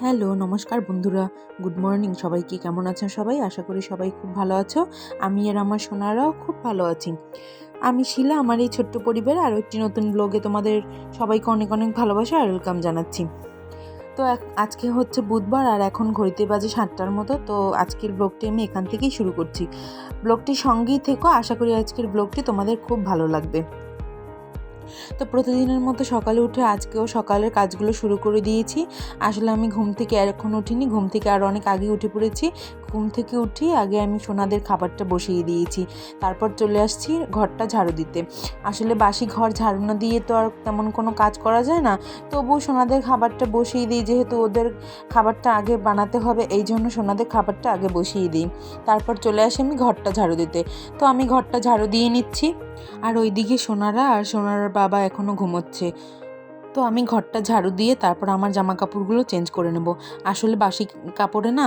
Hello, নমস্কার বন্ধুরা। Good morning সবাইকে। কেমন আছেন সবাই? আশা করি সবাই খুব ভালো আছো। আমি আর আমার সোনারাও খুব ভালো আছি। আমি শিলা, আমার এই ছোট্ট পরিবারে, আরও একটি নতুন ব্লগে তোমাদের সবাইকে অনেক অনেক ভালোবাসা আর ওয়েলকাম জানাচ্ছি। তো আজকে হচ্ছে বুধবার আর এখন ঘড়িতে বাজে সাতটার মতো। তো আজকের ব্লগটি আমি এখান থেকেই শুরু করছি। ব্লগটি সঙ্গেই থেকো। আশা করি আজকের ব্লগটি তোমাদের খুব ভালো লাগবে। তো প্রতিদিনের মতো সকালে উঠে আজকেও সকালের কাজগুলো শুরু করে দিয়েছি। আসলে আমি ঘুম থেকে এখন উঠিনি, ঘুম থেকে আর অনেক আগে উঠে পড়েছি। ঘুম থেকে উঠি, আগে আমি সোনাদের খাবারটা বসিয়ে দিয়েছি। তারপর চলে আসছি ঘরটা ঝাড়ু দিতে। আসলে বাসি ঘর ঝাড়ু না দিয়ে তো আর তেমন কোনো কাজ করা যায় না। তবুও সোনাদের খাবারটা বসিয়ে দিই, যেহেতু ওদের খাবারটা আগে বানাতে হবে, এই জন্য সোনাদের খাবারটা আগে বসিয়ে দিই। তারপর চলে আসি আমি ঘরটা ঝাড়ু দিতে। তো আমি ঘরটা ঝাড়ু দিয়ে নিচ্ছি। আর ওইদিকে সোনারা আর সোনারার বাবা এখনও ঘুমোচ্ছে। তো আমি ঘরটা ঝাড়ু দিয়ে তারপর আমার জামা কাপড়গুলো চেঞ্জ করে নেব। আসলে বাসি কাপড়ে না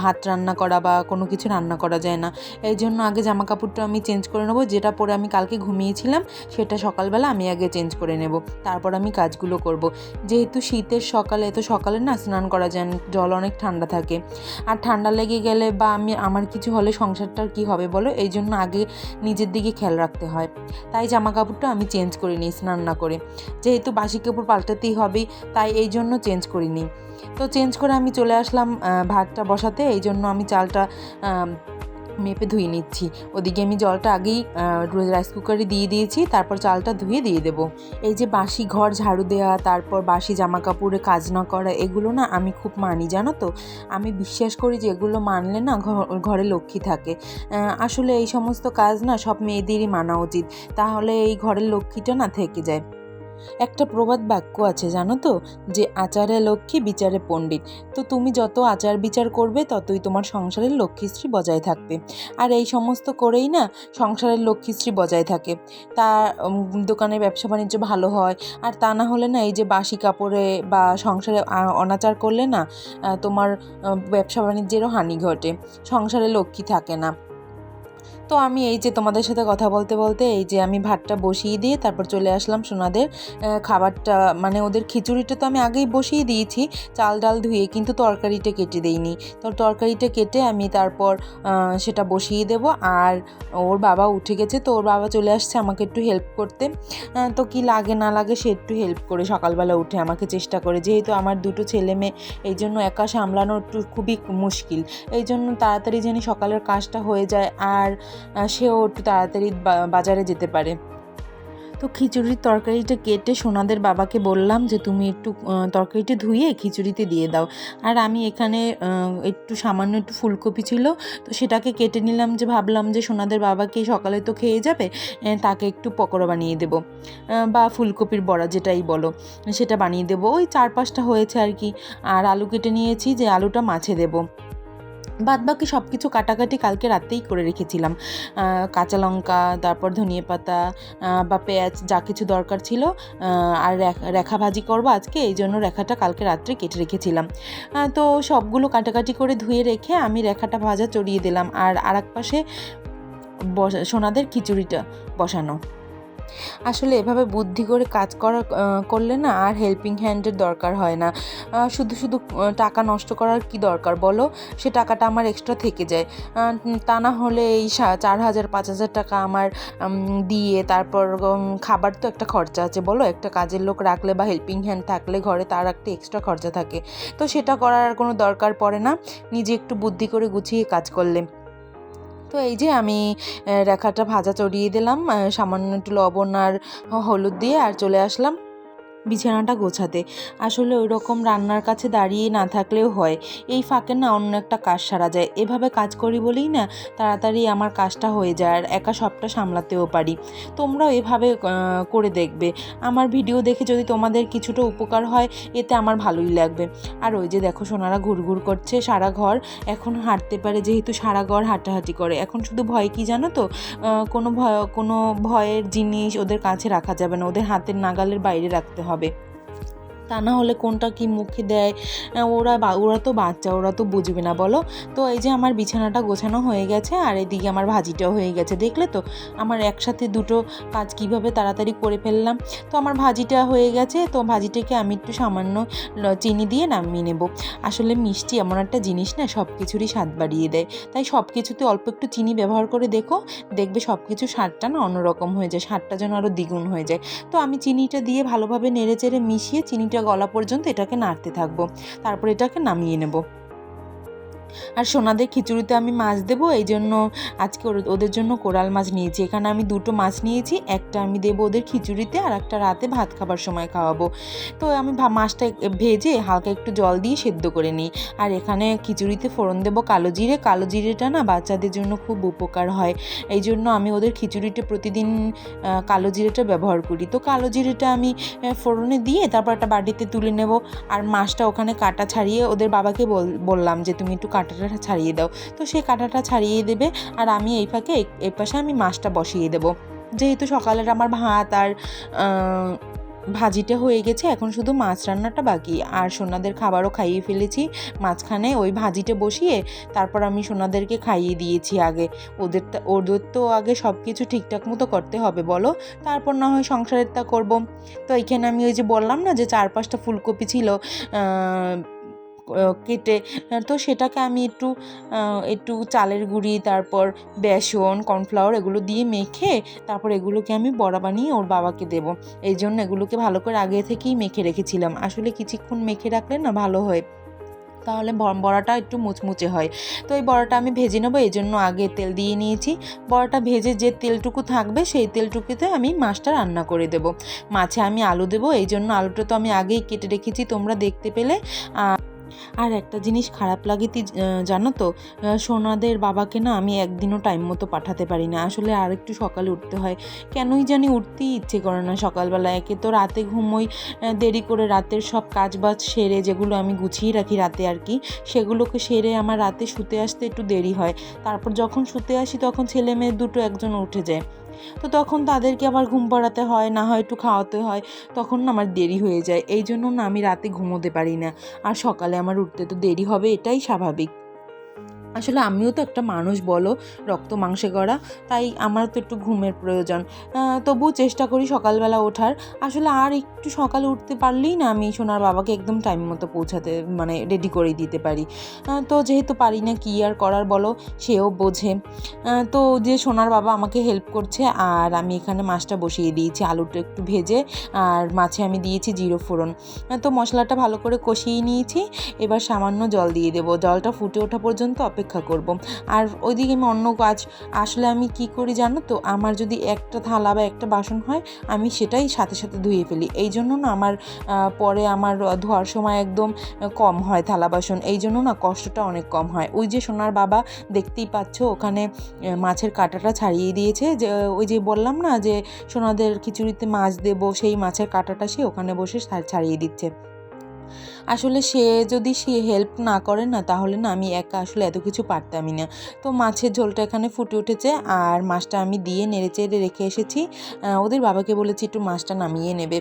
ভাত রান্না করা বা কোনো কিছু রান্না করা যায় না। এই জন্য আগে জামা কাপড়টা আমি চেঞ্জ করে নেব। যেটা পরে আমি কালকে ঘুমিয়েছিলাম, সেটা সকালবেলা আমি আগে চেঞ্জ করে নেব। তারপর আমি কাজগুলো করব। যেহেতু শীতের সকালে তো সকালে না স্নান করা যায় জল অনেক ঠান্ডা থাকে। আর ঠান্ডা লেগে গেলে বা আমি, আমার কিছু হলে সংসারটার কি হবে বলো? এই জন্য আগে নিজের দিকে খেয়াল রাখতে হয়। তাই জামা কাপড়টা আমি চেঞ্জ করে নিই স্নান না করে। যেহেতু বাসি কাপড় পাল্টাতেই হবে, তাই এই জন্য চেঞ্জ করিনি। তো চেঞ্জ করে আমি চলে আসলাম ভাতটা বসাতে, এই জন্য আমি চালটা মেপে ধুয়ে নিচ্ছি। ওদিকে আমি জলটা আগেই রাইস কুকারে দিয়ে দিয়েছি, তারপর চালটা ধুয়ে দিয়ে দেবো। এই যে বাসি ঘর, ঝাড়ু দেওয়া তারপর বাসি জামা কাপড়ে কাজ না করা, এগুলো না আমি খুব মানি, জানো তো? আমি বিশ্বাস করি যে এগুলো মানলে না ঘরে লক্ষ্মী থাকে। আসলে এই সমস্ত কাজ না সব মেয়েদেরই মানা উচিত। তাহলে এই ঘরের লক্ষ্মীটা না থেকে যায়। একটা প্রবাদ বাক্য আছে, জানো তো? যে আচারে লক্ষ্মী, বিচারে পণ্ডিত। তো তুমি যত আচার বিচার করবে, ততই তোমার সংসারের লক্ষ্মীশ্রী বজায় থাকবে। আর এই সমস্ত করেই না, সংসারের লক্ষ্মীশ্রী বজায় থাকে। তা দোকানের ব্যবসা বাণিজ্য ভালো হয়, আর তা না হলে না, এই যে বাসি কাপড়ে বা সংসারে অনাচার করলে না তোমার ব্যবসা বাণিজ্যেরও হানি ঘটে। সংসারে লক্ষ্মী থাকে না। তো আমি এই যে তোমাদের সাথে কথা বলতে বলতে এই যে আমি ভাতটা বসিয়ে দিয়ে তারপর চলে আসলাম সোনাদের খাবারটা মানে ওদের খিচুড়িটা তো আমি আগেই বসিয়ে দিয়েছি, চাল ডাল ধুয়ে কিন্তু তরকারিটা কেটে দেইনি। তো তরকারিটা কেটে আমি তারপর সেটা বসিয়ে দেব আর ওর বাবা উঠে গেছে তো ওর বাবা চলে আসছে আমাকে একটু হেল্প করতে। তো কি লাগে না লাগে সে একটু হেল্প করে সকালবেলা উঠে আমাকে চেষ্টা করে। যেহেতু আমার দুটো ছেলে মেয়ে, এই জন্য একা সামলানো একটু খুবই মুশকিল। এই জন্য তাড়াতাড়ি যেন সকালের কাজটা হয়ে যায় আর সেও একটু তাড়াতাড়ি বাজারে যেতে পারে। তো খিচুড়ির তরকারিটা কেটে সোনাদের বাবাকে বললাম যে, তুমি একটু তরকারিটা ধুয়ে খিচুড়িতে দিয়ে দাও। আর আমি এখানে একটু সামান্য একটু ফুলকপি ছিল, তো সেটাকে কেটে নিলাম যে, ভাবলাম যে, সোনাদের বাবাকে সকালে তো খেয়ে যাবে তাকে একটু পকোড়া বানিয়ে দেবো বা ফুলকপির বড়া যেটাই বলো, সেটা বানিয়ে দেবো। ওই চার পাঁচটা হয়েছে আর কি, আর আলু কেটে নিয়েছি যে, আলুটা মাছে দেবো। বাদ বাকি সব কিছু কাটাকাটি কালকে রাতেই করে রেখেছিলাম। কাঁচা লঙ্কা, তারপর ধনিয়া পাতা বা পেঁয়াজ, যা কিছু দরকার ছিল আর রেখ- ভাজি করব আজকে, এই জন্য রেখাটা কালকে রাত্রে কেটে রেখেছিলাম। তো সবগুলো কাটাকাটি করে ধুয়ে রেখে আমি রেখাটা ভাজা চড়িয়ে দিলাম, আর আর এক পাশে সোনাদের খিচুড়িটা বসানো। আসলে এভাবে বুদ্ধি করে কাজ করা করলে না আর হেল্পিং হ্যান্ডের দরকার হয় না। শুধু শুধু টাকা নষ্ট করার কি দরকার বলো? সে টাকাটা আমার এক্সট্রা থেকে যায়। তা না হলে এই চার হাজার, পাঁচ হাজার টাকা আমার দিয়ে তারপর খাবার তো একটা খরচা আছে বলো? একটা কাজের লোক রাখলে বা হেল্পিং হ্যান্ড থাকলে ঘরে তার একটা এক্সট্রা খরচা থাকে। তো সেটা করার কোনো দরকার পড়ে না। নিজে একটু বুদ্ধি করে গুছিয়ে কাজ করলে। তো এই যে আমি রেখাটা ভাজা চড়িয়ে দিলাম সামান্য একটু লবণ আর হলুদ দিয়ে আর চলে আসলাম। বিছানাটা গোছাতে। আসলে ওই রকম রান্নার কাছে দাঁড়িয়ে না থাকলেও হয়। এই ফাঁকে না অন্য একটা কাজ সারা যায়। এভাবে কাজ করি বলেই না তাড়াতাড়ি আমার কাজটা হয়ে যায় আর একা সবটা সামলাতেও পারি। তোমরাও এভাবে করে দেখবে। আমার ভিডিও দেখে যদি তোমাদের কিছুটা উপকার হয়, এতে আমার ভালোই লাগবে। আর ওই যে দেখো সোনারা ঘুরঘুর করছে সারা ঘর। এখন হাঁটতে পারে যেহেতু সারা ঘর হাঁটাহাঁটি করে। এখন শুধু ভয় কি জানো তো? কোনো ভয়, কোনো ভয়ের জিনিস ওদের কাছে রাখা যাবে না। ওদের হাতের নাগালের বাইরে রাখতে হবে। তা না হলে কোনটা কি মুখে দেয়? ওরা বা- ওরা তো বাচ্চা, ওরা তো বুঝবে না, বলো? তো এই যে আমার বিছানাটা গোছানো হয়ে গেছে আর এদিকে আমার ভাজিটাও হয়ে গেছে, দেখলে তো? আমার একসাথে দুটো কাজ কীভাবে তাড়াতাড়ি করে ফেললাম? তো আমার ভাজিটা হয়ে গেছে, তো ভাজিটাকে আমি একটু সামান্য চিনি দিয়ে নামিয়ে নেব। আসলে মিষ্টি এমন একটা জিনিস না সব কিছুরই স্বাদ বাড়িয়ে দেয়। তাই সব কিছুতে অল্প একটু চিনি ব্যবহার করে দেখো, দেখবে সব কিছু স্বাদটা না অন্যরকম হয়ে যায়, স্বাদটা যেন আরও দ্বিগুণ হয়ে যায়। তো আমি চিনিটা দিয়ে ভালোভাবে নেড়ে চেড়ে মিশিয়ে চিনিটা গলা পর্যন্ত এটাকে নাড়তে থাকব। তারপর এটাকে নামিয়ে নেব। আর সোনাদের খিচুড়িতে আমি মাছ দেবো, এই জন্য আজকে ওদের জন্য কোরাল মাছ নিয়েছি। এখানে আমি দুটো মাছ নিয়েছি, একটা আমি দেবো ওদের খিচুড়িতে আর একটা রাতে ভাত খাবার সময় খাওয়াবো। তো আমি মাছটা ভেজে হালকা একটু জল দিয়ে সেদ্ধ করে নিই। আর এখানে খিচুড়িতে ফোড়ন দেবো কালো জিরে। কালো জিরেটা না বাচ্চাদের জন্য খুব উপকার হয়। এই জন্য আমি ওদের খিচুড়িতে প্রতিদিন কালো জিরেটা ব্যবহার করি। তো কালো জিরেটা আমি ফোড়নে দিয়ে তারপর একটা বাটিতে তুলে নেব। আর মাছটা ওখানে কাটা ছাড়িয়ে ওদের বাবাকে বল- বললাম যে, তুমি একটু কাঁটাটা ছাড়িয়ে দাও। তো সে কাঁটাটা ছাড়িয়ে দেবে আর আমি এই ফাঁকে এই- পাশে আমি মাছটা বসিয়ে দেবো। যেহেতু সকালের আমার ভাত আর ভাজিটা হয়ে গেছে, এখন শুধু মাছ রান্নাটা বাকি। আর সোনাদের খাবারও খাইয়ে ফেলেছি। মাঝখানে ওই ভাজিটা বসিয়ে তারপর আমি সোনাদেরকে খাইয়ে দিয়েছি আগে। ওদের তা- ওদের তো আগে সব কিছু ঠিকঠাক মতো করতে হবে, বলো? তারপর না হয় সংসারেরটা করব। তো এইখানে আমি ওই যে বললাম না যে চার পাঁচটা ফুলকপি ছিল কেটে তো সেটাকে আমি একটু একটু চালের গুঁড়ি, তারপর বেসন, কর্নফ্লাওয়ার এগুলো দিয়ে মেখে তারপর এগুলোকে আমি বড়া বানিয়ে ওর বাবাকে দেবো। এই জন্য এগুলোকে ভালো করে আগে থেকেই মেখে রেখেছিলাম। আসলে কিছুক্ষণ মেখে রাখলে না ভালো হয়। তাহলে বড়াটা একটু মুচমুচে হয়। তো এই বড়াটা আমি ভেজে নেব, এই জন্য আগে তেল দিয়ে নিয়েছি। বড়াটা ভেজে যে তেলটুকু থাকবে সেই তেলটুকুতে আমি মাছটা রান্না করে দেবো। মাছে আমি আলু দেবো, এই জন্য আলুটা তো আমি আগেই কেটে রেখেছি, তোমরা দেখতে পেলে। আর একটা জিনিস খারাপ লাগে জানো তো? সোনাদের বাবাকে না আমি একদিনও টাইম মতো পাঠাতে পারি না। আসলে আর একটু সকালে উঠতে হয়। কেনই জানি উঠতেই ইচ্ছে করে না সকালবেলা। একে তো রাতে ঘুমোই দেরি করে রাতের সব কাজ বাজ সেরে যেগুলো আমি গুছিয়ে রাখি রাতে আর কি, সেগুলোকে সেরে আমার রাতে শুতে আসতে একটু দেরি হয়। তারপর যখন শুতে আসি তখন ছেলে মেয়ে দুটো একজন উঠে যায়। তো তখন তাদেরকে আবার ঘুম পাড়াতে হয়, না হয় একটু খাওয়াতে হয়, তখন আমার দেরি হয়ে যায়। এই জন্য না আমি রাতে ঘুমোতে পারি না। আর সকালে আমার উঠতে তো দেরি হবে, এটাই স্বাভাবিক। আসলে আমিও তো একটা মানুষ, বলো, রক্ত মাংসে গড়া, তাই আমার তো একটু ঘুমের প্রয়োজন। তবুও চেষ্টা করি সকালবেলা ওঠার। আসলে আর একটু সকালে উঠতে পারলেই না আমি সোনার বাবাকে একদম টাইম মতো পৌঁছাতে মানে রেডি করে দিতে পারি। তো যেহেতু পারি না কী আর করার, বলো, সেও বোঝে। তো যে সোনার বাবা আমাকে হেল্প করছে, আর আমি এখানে মাছটা বসিয়ে দিয়েছি, আলুটা একটু ভেজে, আর মাছে আমি দিয়েছি জিরো ফোড়ন। তো মশলাটা ভালো করে কষিয়ে নিয়েছি, এবার সামান্য জল দিয়ে দেবো। জলটা ফুটে ওঠা পর্যন্ত অপেক্ষা করব। আর ওইদিকে আমি অন্য কাজ, আসলে আমি কি করি জানো তো? আমার যদি একটা থালা বা একটা বাসন হয়, আমি সেটাই সাথে সাথে ধুয়ে ফেলি। এই জন্য না আমার পরে আমার ধোয়ার সময় একদম কম হয় থালা বাসন। এই জন্য না কষ্টটা অনেক কম হয়। ওই যে সোনার বাবা, দেখতেই পাচ্ছ ওখানে মাছের কাঁটাটা ছাড়িয়ে দিয়েছে। যে, ওই যে বললাম না যে, সোনাদের খিচুড়িতে মাছ দেবো, সেই মাছের কাঁটাটা সে ওখানে বসে ছাড়িয়ে দিচ্ছে। আসলে সে যদি সে হেল্প না করে না, তাহলে না আমি একা আসলে এত কিছু পারতামই না। তো মাছের ঝোলটা এখানে ফুটে উঠেছে আর মাছটা আমি দিয়ে নেড়ে চেড়ে রেখে এসেছি। ওদের বাবাকে বলেছি একটু মাছটা নামিয়ে নেবে।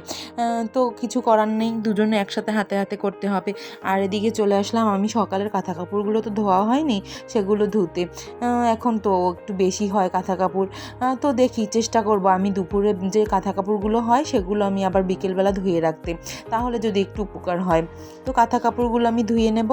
তো কিছু করার নেই, দুজনে একসাথে হাতে হাতে করতে হবে। আর এদিকে চলে আসলাম আমি, সকালের কাঁথা কাপড়গুলো তো ধোয়া হয়নি, সেগুলো ধুতে। এখন তো একটু বেশি হয় কাঁথা কাপড় তো দেখি চেষ্টা করব আমি দুপুরে যে কাঁথা কাপড়গুলো হয়, সেগুলো আমি আবার বিকেলবেলা ধুয়ে রাখতে। তাহলে যদি একটু উপকার হয়। তো কাঁথা কাপড়গুলো আমি ধুয়ে নেব।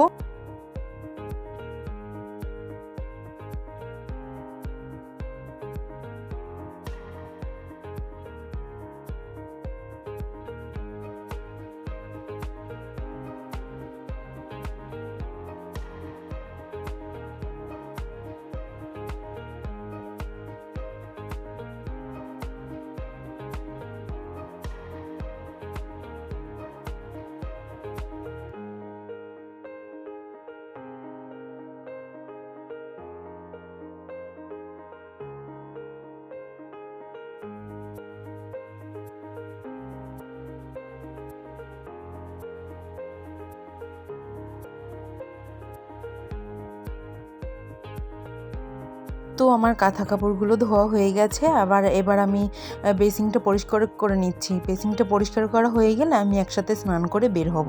তো আমার কাঁথা কাপড়গুলো ধোয়া হয়ে গেছে। আবার এবার আমি বেসিংটা পরিষ্কার করে নিচ্ছি। বেসিংটা পরিষ্কার করা হয়ে গেলে আমি একসাথে স্নান করে বের হব।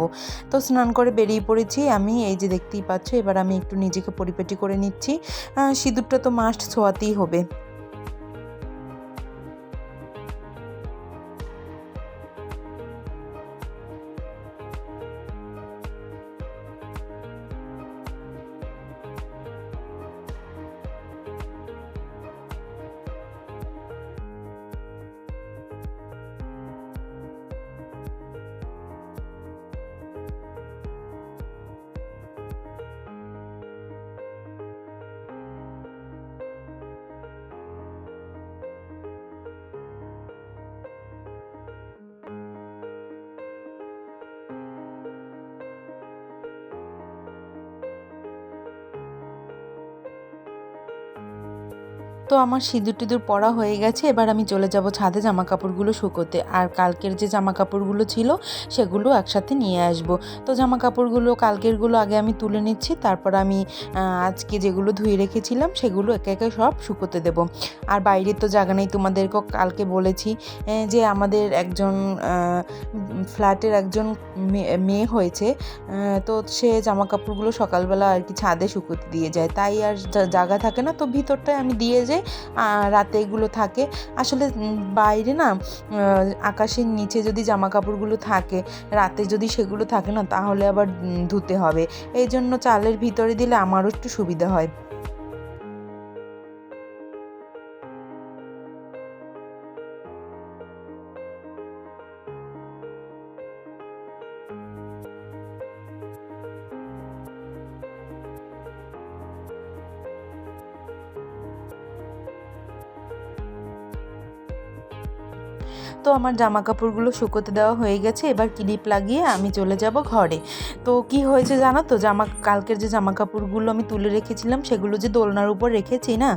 তো স্নান করে বেরিয়ে পড়েছি আমি, এই যে দেখতেই পাচ্ছ, এবার আমি একটু নিজেকে পরিপাটি করে নিচ্ছি। সিঁদুরটা তো মাস্ট ছোঁয়াতেই হবে। তো আমার সিঁদুর টিঁদুর পরা হয়ে গেছে, এবার আমি চলে যাব ছাদে জামা কাপড়গুলো শুকোতে। আর কালকের যে জামা কাপড়গুলো ছিল, সেগুলো একসাথে নিয়ে আসব। তো জামা কাপড়গুলো কালকেরগুলো আগে আমি তুলে নিচ্ছি, তারপর আমি আজকে যেগুলো ধুয়ে রেখেছিলাম, সেগুলো একে একে সব শুকোতে দেব। আর বাইরে তো জায়গা নেই, তোমাদেরকেও কালকে বলেছি যে আমাদের একজন ফ্ল্যাটের একজন মেয়ে হয়েছে তো সে জামা কাপড়গুলো সকালবেলা আর কি ছাদে শুকোতে দিয়ে যায়। তাই আর জায়গা থাকে না, তো ভিতরটায় আমি দিয়ে যাই রাতে এগুলো থাকে। আসলে বাইরে না আকাশের নিচে যদি জামা কাপড়গুলো থাকে, রাতে যদি সেগুলো থাকে না, তাহলে আবার ধুতে হবে। এই জন্য চালের ভিতরে দিলে আমারও একটু সুবিধা হয়। তো আমার জামা কাপড়গুলো শুকোতে দেওয়া হয়ে গেছে। এবার ক্লিপ লাগিয়ে আমি চলে যাব ঘরে। তো কি হয়েছে জানো তো? জামা, কালকের যে জামা কাপড়গুলো আমি তুলে রেখেছিলাম, সেগুলো যে দোলনার উপর রেখেছি না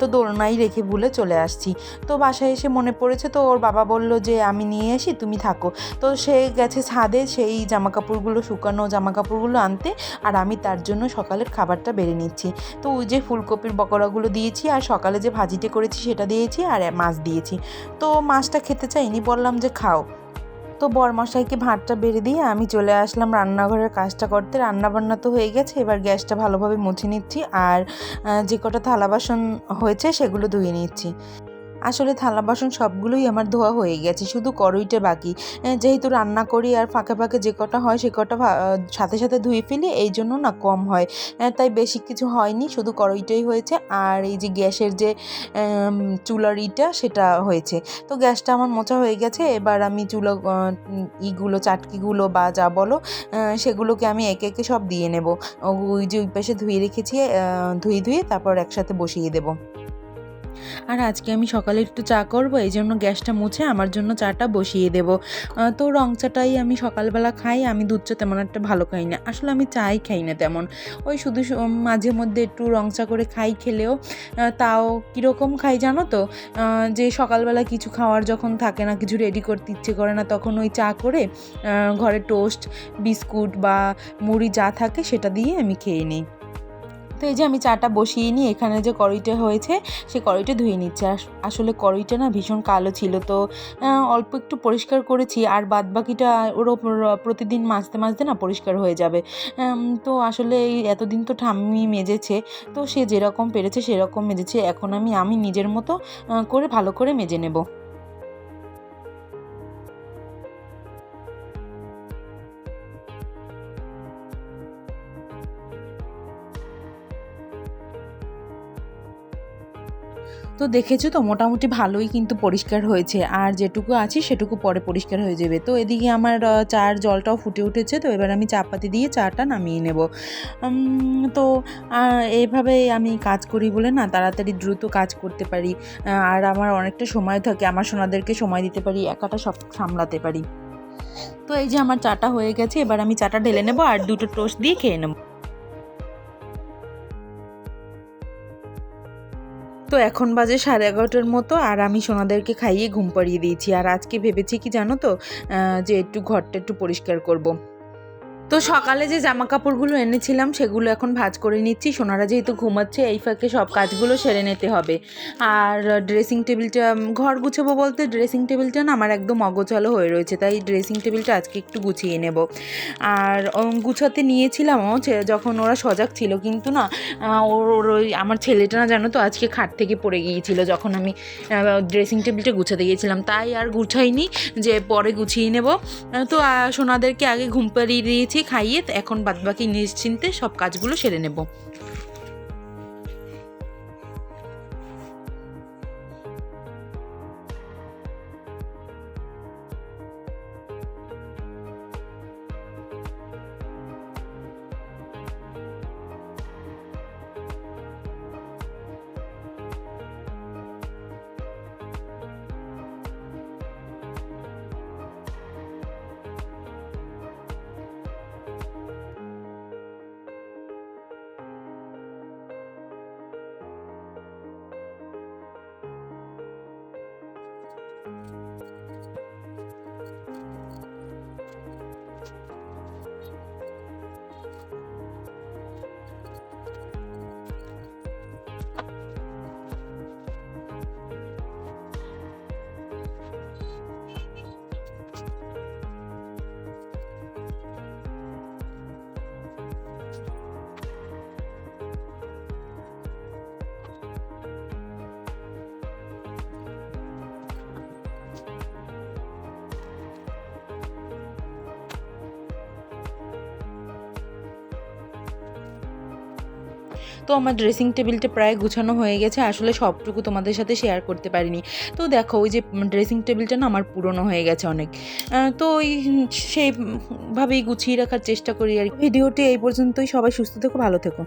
তো দোলনাই রেখে ভুলে চলে আসছি। তো বাসায় এসে মনে পড়েছে তো, ওর বাবা বলল যে, আমি নিয়ে আসি, তুমি থাকো। তো সে গেছে ছাদে সেই জামা কাপড়গুলো শুকানো জামা কাপড়গুলো আনতে, আর আমি তার জন্য সকালের খাবারটা বেড়ে নিচ্ছি। তো ওই যে ফুলকপির বকরাগুলো দিয়েছি, আর সকালে যে ভাজিটা করেছি সেটা দিয়েছি, আর মাছ দিয়েছি। তো মাছটা খেতে চাই চাইনি বললাম যে খাও। তো বরমশাইকে ভাতটা বেড়ে দিয়ে আমি চলে আসলাম রান্নাঘরের কাজটা করতে। রান্নাবান্না তো হয়ে গেছে, এবার গ্যাসটা ভালোভাবে মুছে নিচ্ছি আর যে কটা থালা বাসন হয়েছে সেগুলো ধুয়ে নিচ্ছি। আসলে থালা বাসন সবগুলোই আমার ধোয়া হয়ে গেছে, শুধু কড়ইটা বাকি। যেহেতু রান্না করি আর ফাঁকে ফাঁকে যে কটা হয় সে কটা সাথে সাথে ধুয়ে ফেলি, এই জন্য না কম হয়। তাই বেশি কিছু হয়নি, শুধু কড়ইটাই হয়েছে। আর এই যে গ্যাসের যে চুলার ইটা সেটা হয়েছে। তো গ্যাসটা আমার মোচা হয়ে গেছে, এবার আমি চুলো ইগুলো, চাটকিগুলো বা যা বলো সেগুলোকে আমি একে একে সব দিয়ে নেব। ওই যে ওই পাশে ধুয়ে রেখেছি ধুয়ে ধুয়ে তারপর একসাথে বসিয়ে দেবো। আর আজকে আমি সকালে একটু চা করব, এই জন্য গ্যাসটা মুছে আমার জন্য চাটা বসিয়ে দেব। তো রং চাটাই আমি সকালবেলা খাই, আমি দুধ চা তেমন একটা ভালো খাই না। আসলে আমি চাই খাই না তেমন। ওই শুধু মাঝে মধ্যে একটু রং চা করে খাই খেলেও তাও কীরকম খাই জানো তো? যে সকালবেলা কিছু খাওয়ার যখন থাকে না, কিছু রেডি করতে ইচ্ছে করে না, তখন ওই চা করে ঘরে টোস্ট বিস্কুট বা মুড়ি যা থাকে সেটা দিয়ে আমি খেয়ে নিই। তো এই যে আমি চাটা বসিয়ে নিই এখানে যে কড়াইটা হয়েছে সে কড়াইটা ধুয়ে নিচ্ছে। আসলে কড়াইটা না ভীষণ কালো ছিল, তো অল্প একটু পরিষ্কার করেছি। আর বাদ বাকিটা ওর প্রতিদিন মাজতে মাজতে না পরিষ্কার হয়ে যাবে। তো আসলে এই এতদিন তো ঠাম্মি মেজেছে, তো সে যেরকম পেরেছে সেরকম মেজেছে। এখন আমি আমি নিজের মতো করে ভালো করে মেজে নেব। তো দেখেছ তো, মোটামুটি ভালোই কিন্তু পরিষ্কার হয়েছে। আর যেটুকু আছে সেটুকু পরে পরিষ্কার হয়ে যাবে। তো এদিকে আমার চার জলটাও ফুটে উঠেছে, তো এবার আমি চাপাতি দিয়ে চাটা নামিয়ে নেব। তো এইভাবে আমি কাজ করি বলে না, তাড়াতাড়ি দ্রুত কাজ করতে পারি। আর আমার অনেকটা সময় থাকে, আমার সোনাদেরকে সময় দিতে পারি, একাটা সব সামলাতে পারি। তো এই যে আমার চাটা হয়ে গেছে, এবার আমি চাটা ঢেলে নেব আর দুটো টোস্ট দিয়ে খেয়ে নেব। তো এখন বাজে সাড়ে এগারোটার মতো আর আমি সোনাদেরকে খাইয়ে ঘুম পাড়িয়ে দিয়েছি আর আজকে ভেবেছি কি জানো তো যে একটু ঘরটা একটু পরিষ্কার করব। তো সকালে যে জামা কাপড়গুলো এনেছিলাম, সেগুলো এখন ভাঁজ করে নিচ্ছি। সোনারা যেহেতু ঘুমাচ্ছে, এই ফাঁকে সব কাজগুলো সেরে নিতে হবে। আর ড্রেসিং টেবিলটা ঘর গুছাবো বলতে ড্রেসিং টেবিলটা না আমার একদম অগোছালো হয়ে রয়েছে, তাই ড্রেসিং টেবিলটা আজকে একটু গুছিয়ে নেব। আর গুছাতে নিয়েছিলামও যে- যখন ওরা সজাগ ছিল, কিন্তু না ওর ওই আমার ছেলেটা না জানো তো, আজকে খাট থেকে পড়ে গিয়েছিল যখন আমি ড্রেসিং টেবিলটা গুছাতে গিয়েছিলাম। তাই আর গুছাইনি, যে পরে গুছিয়ে নেব। তো সোনাদেরকে আগে ঘুম পাড়িয়ে দিয়েছি খাইয়ে এখন বাদবাকি নিশ্চিন্তে সব কাজগুলো সেরে নেব। তো আমার ড্রেসিং টেবিলটা প্রায় গুছানো হয়ে গেছে, আসলে সবটুকু তোমাদের সাথে শেয়ার করতে পারিনি। তো দেখো, ওই যে ড্রেসিং টেবিলটা না আমার পুরনো হয়ে গেছে অনেক। তো ওই সেইভাবেই গুছিয়ে রাখার চেষ্টা করি আর। ভিডিওটি এই পর্যন্তই, সবাই সুস্থ থেকো, ভালো থেকো।